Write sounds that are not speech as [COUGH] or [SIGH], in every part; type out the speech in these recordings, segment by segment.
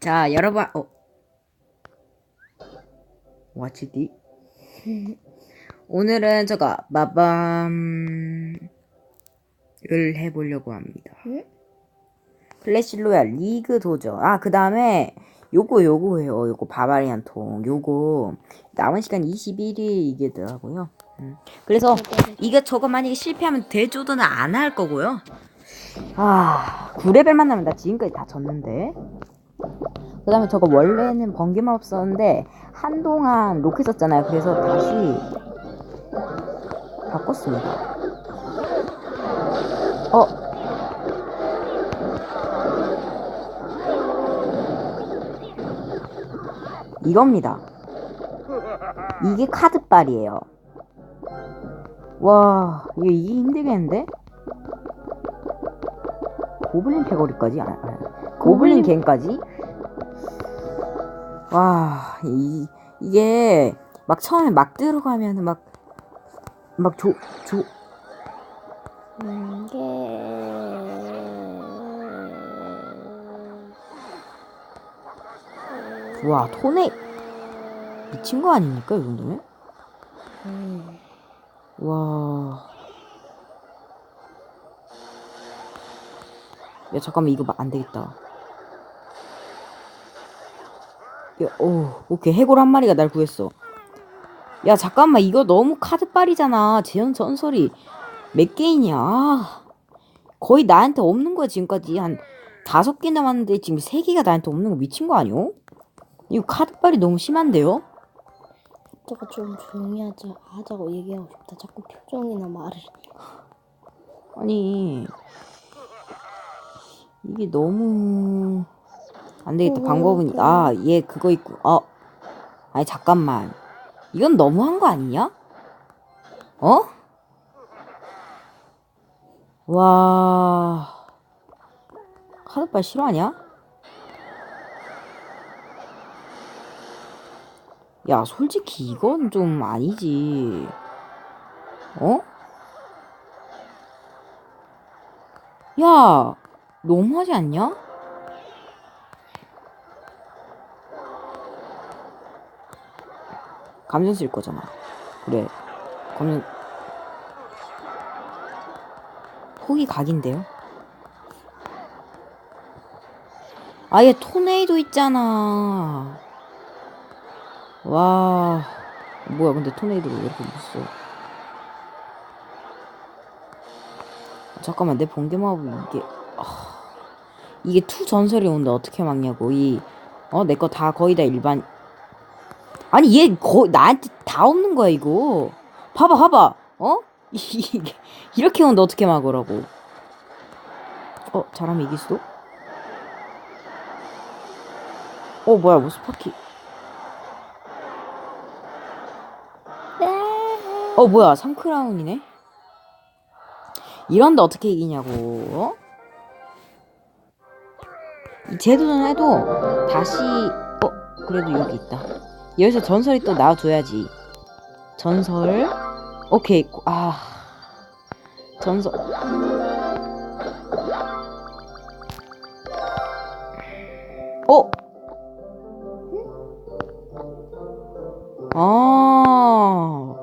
자, 여러분, 어. What's this? 오늘은 저거 마밤을 해보려고 합니다. 응? 클래시 로얄 리그 도전. 아, 그 다음에 요거 요거예요. 요거 바바리안 통. 요거 남은 시간 21일이더라고요. 음. 그래서 이거 저거 만약에 실패하면 대조도는 안 할 거고요. 아, 9레벨 만 나면 나 지금까지 다 졌는데. 그 다음에 저거 원래는 번개만 없었는데 한동안 로켓 썼잖아요. 그래서 다시 바꿨습니다. 어, 이겁니다. 이게 카드빨이에요. 와, 이거 이게 힘들겠는데? 고블린 패거리까지? 아, 아, 고블린 갱까지? 와, 이, 이게 막 처음에 막 들어가면은 막, 막 조, 조, 음, 이게 와, 토네, 미친 거 아닙니까, 이 정도면? 음, 와. 야, 잠깐만, 이거 안 되겠다. 야, 오, 오케이. 해골 한 마리가 날 구했어. 야, 잠깐만, 이거 너무 카드빨이잖아. 재현 전설이 몇 개이냐. 아, 거의 나한테 없는 거야, 지금까지. 한 다섯 개 남았는데 지금 세 개가 나한테 없는 거 미친 거 아니요? 이거 카드빨이 너무 심한데요? 저거 좀 조용히 하자 하자고 얘기하고 싶다. 자꾸 표정이나 말을. 아니 이게 너무 안 되겠다 어, 방법은. 아 얘 그거 있고 어 아니 잠깐만 이건 너무한 거 아니냐 어? 와 카드빨 싫어하냐? 야 솔직히 이건 좀 아니지 어? 야, 너무하지 않냐? 감정 쓸 거잖아. 그래. 감정. 폭이 각인데요? 아예 토네이도 있잖아. 와. 뭐야, 근데 토네이도가 왜 이렇게 있어? 잠깐만 내 번개마법 이게 아, 이게 투 전설이 오는데 어떻게 막냐고 이 어 내 거 다 거의 다 일반 아니 얘 거 나한테 다 없는 거야 이거. 봐봐 봐봐. 어? [LAUGHS] 이렇게 오는데 어떻게 막으라고? 어 잘하면 이길 수도? 어 뭐야 뭐 스파키. 어 뭐야 3크라운이네? 이런데 어떻게 이기냐고 어? 이 제도는 해도 다시 어 그래도 여기 있다 여기서 전설이 또 나와줘야지. 전설? 오케이. 아. 전설. 어? 아.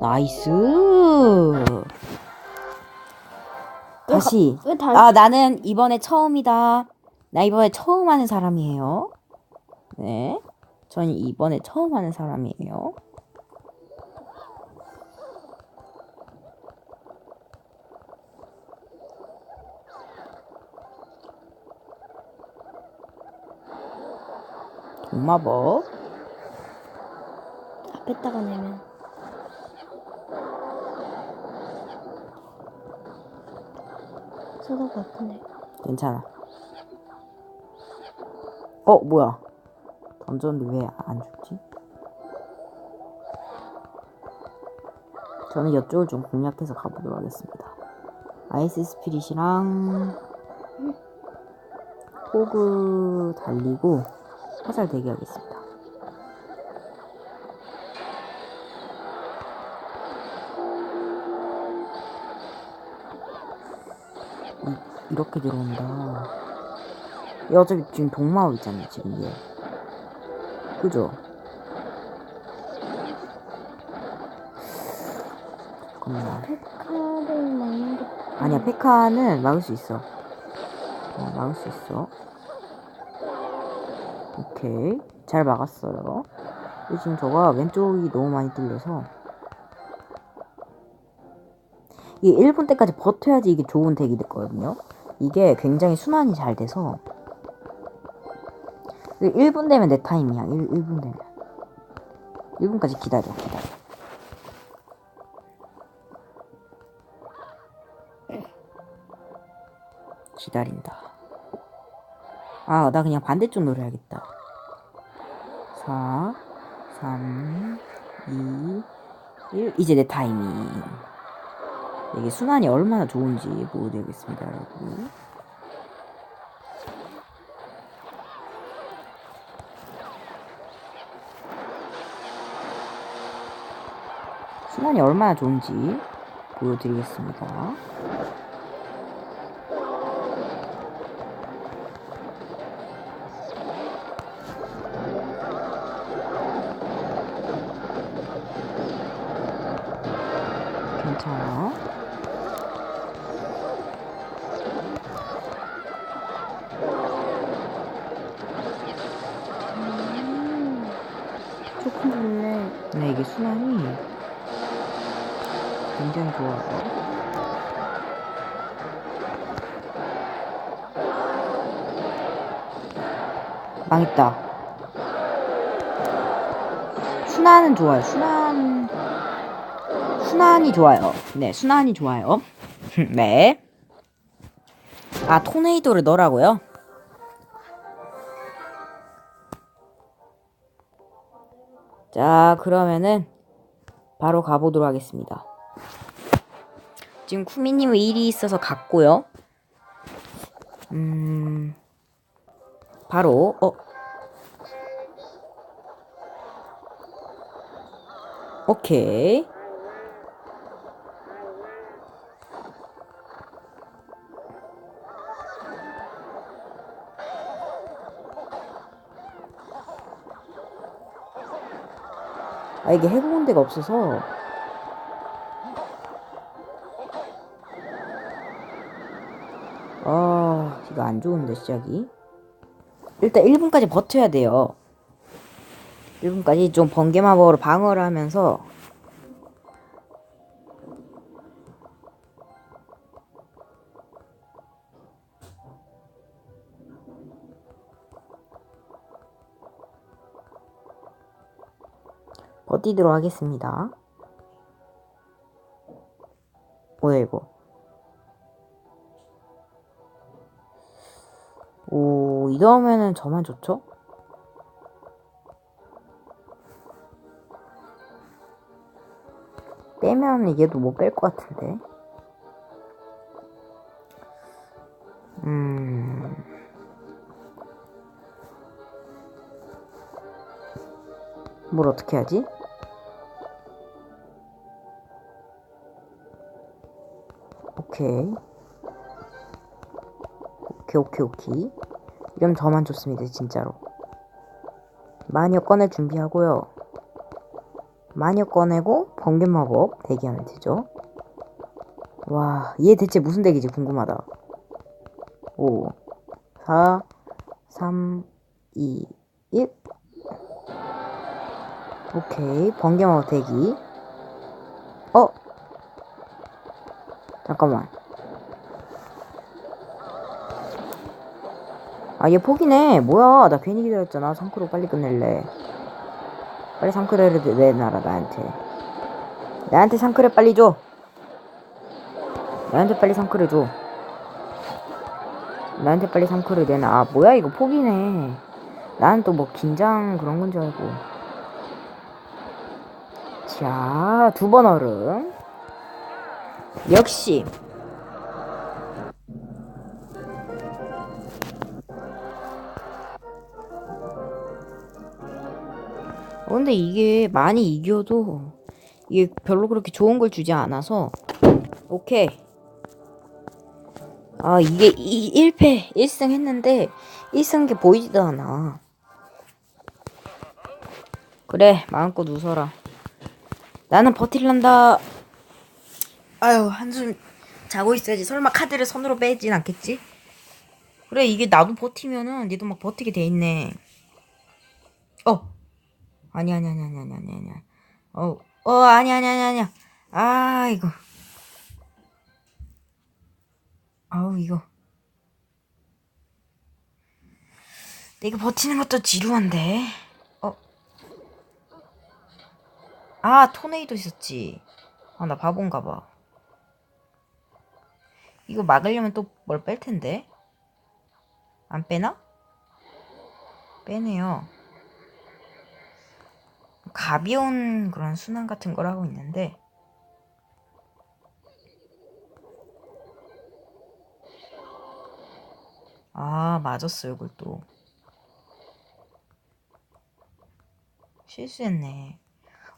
나이스. 다시. 왜 다시? 아 나는 이번에 처음이다. 나 이번에 처음 하는 사람이에요. 네 저는 이번에 처음 하는 사람이에요. 동마법 앞에다가 내면. 것 같은데. 괜찮아. 어 뭐야 던졌는데 왜 안 죽지? 저는 이쪽을 좀 공략해서 가보도록 하겠습니다 아이스 스피릿이랑 호그 달리고 화살 대기하겠습니다 이, 이렇게 들어온다 얘 어차피 지금 동마을 있잖아요, 지금 얘. 그죠? 잠깐만. 페카를 막는 게 아니야, 페카는 막을 수 있어. 어, 막을 수 있어. 오케이. 잘 막았어요. 근데 지금 저가 왼쪽이 너무 많이 뚫려서. 이게 1분 때까지 버텨야지 이게 좋은 덱이 됐거든요. 이게 굉장히 순환이 잘 돼서. 1분 되면 내 타임이야. 1, 1분 되면. 1분까지 기다려, 기다려. 기다린다. 아, 나 그냥 반대쪽 노래야겠다. 4, 3, 2, 1. 이제 내 타이밍. 이게 순환이 얼마나 좋은지 보여드리겠습니다, 여러분. 순환이 얼마나 좋은지 보여드리겠습니다. 괜찮아. 음, 좋긴 좋네. 네, 이게 순환이 굉장히 좋아요. 망했다. 순환은 좋아요. 순환, 순환이 좋아요. 네, 순환이 좋아요. [LAUGHS] 네. 아, 토네이도를 넣으라고요? 자, 그러면은 바로 가보도록 하겠습니다. 지금 쿠미님은 일이 있어서 갔고요. 음, 바로 어, 오케이. 아 이게 해본 데가 없어서 안 좋은데 시작이 일단 1분까지 버텨야 돼요 1분까지 좀 번개 마법으로 방어를 하면서 버티도록 하겠습니다. 뭐야 이거? 오 이러면은 저만 좋죠? 빼면 얘도 못 뺄 것 같은데. 음. 뭘 어떻게 하지? 오케이. 오케이, 오케이, 오케이. 이러면 저만 좋습니다, 진짜로. 마녀 꺼낼 준비하고요. 마녀 꺼내고 번개 마법 대기하면 되죠. 와, 얘 대체 무슨 덱이지 궁금하다. 5, 4, 3, 2, 1. 오케이, 번개 마법 대기. 어? 잠깐만. 아, 얘 포기네. 뭐야. 나 괜히 기다렸잖아. 상크로 빨리 끝낼래. 빨리 상크레를 내놔라, 나한테. 나한테 상크레 빨리 줘. 나한테 빨리 상크레 줘. 나한테 빨리 상크레 내놔. 아, 뭐야. 이거 포기네. 나는 또 뭐 긴장 그런 건 줄 알고. 자, 두 번 얼음. 역시. 근데 이게 많이 이겨도 이게 별로 그렇게 좋은 걸 주지 않아서 오케이. 아 이게 이 1패 1승 했는데 1승 게 보이지도 않아. 그래 마음껏 웃어라. 나는 버틸란다. 아유 한숨 자고 있어야지. 설마 카드를 손으로 빼진 않겠지? 그래 이게 나도 버티면은 니도 막 버티게 돼 있네. 어 아니 아니 아니 아니 아니 아니 아니. 어 어 아니 아니 아니 아니야 아 이거. 아우 이거. 이거 버티는 것도 지루한데. 어? 아 토네이도 있었지. 아 나 바본가 봐. 이거 막으려면 또 뭘 뺄 텐데? 안 빼나? 빼네요 가벼운 그런 순환 같은 걸 하고 있는데 아 맞았어요 그걸 또. 실수했네.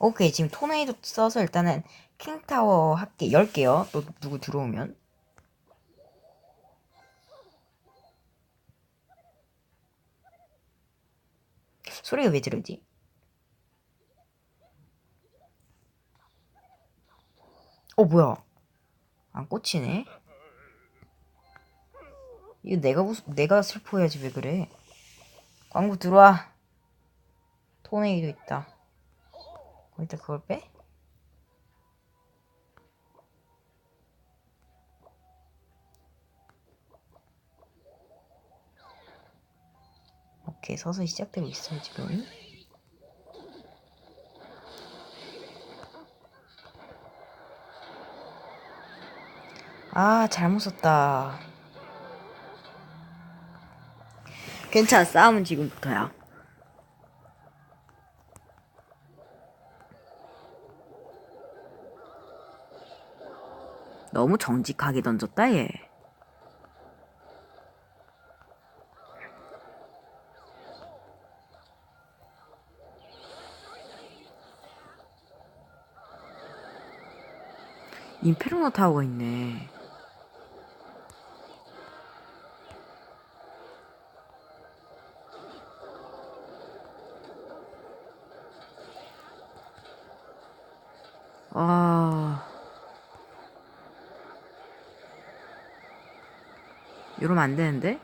오케이 지금 토네이도 써서 일단은 킹타워 할게 10개요. 또 누구 들어오면. 소리가 왜 저러지? 어 뭐야? 안 꽂히네? 이거 내가 우, 내가 슬퍼해야지 왜 그래? 광고 들어와. 토네이도 있다. 거기다 그걸 빼? 오케이 서서히 시작되고 있어요 지금 아 잘못 썼다. 괜찮아 싸움은 지금부터야. 너무 정직하게 던졌다 얘. 인페르노 타워가 있네 이러면 안 되는데?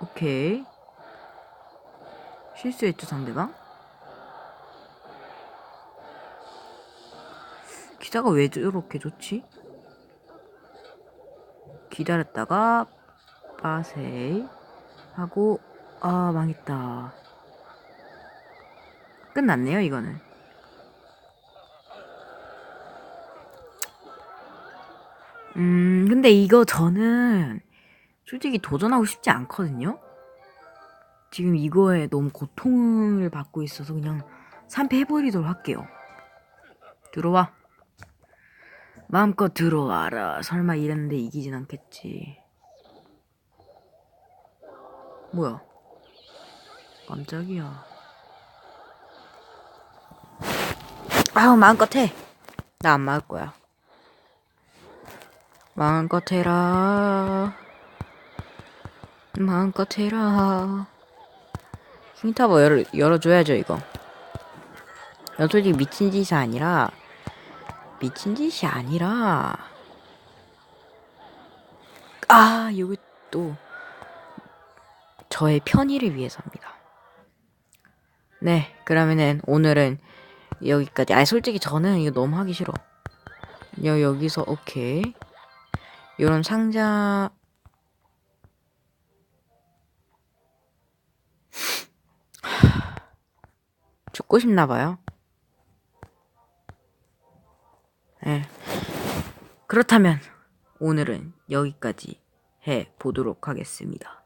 오케이. 실수했죠, 상대방? 기자가 왜 저렇게 좋지? 기다렸다가 빠세이 하고 아 망했다. 끝났네요, 이거는. 음, 근데 이거 저는 솔직히 도전하고 싶지 않거든요? 지금 이거에 너무 고통을 받고 있어서 그냥 3패 해버리도록 할게요. 들어와. 마음껏 들어와라. 설마 이랬는데 이기진 않겠지. 뭐야? 깜짝이야. 아우 마음껏 해. 나 안 막을 거야. 마음껏 해라. 마음껏 해라. 킹타버 열어, 열어줘야죠 이거. 이거 솔직히 미친 짓이 아니라 미친 짓이 아니라 아 여기 또 저의 편의를 위해서입니다. 네 그러면은 오늘은 여기까지. 아 솔직히 저는 이거 너무 하기 싫어. 여 여기서 오케이. 요런 상자 [SIGHS] 죽고 싶나 봐요. 네. 그렇다면 오늘은 여기까지 해 보도록 하겠습니다.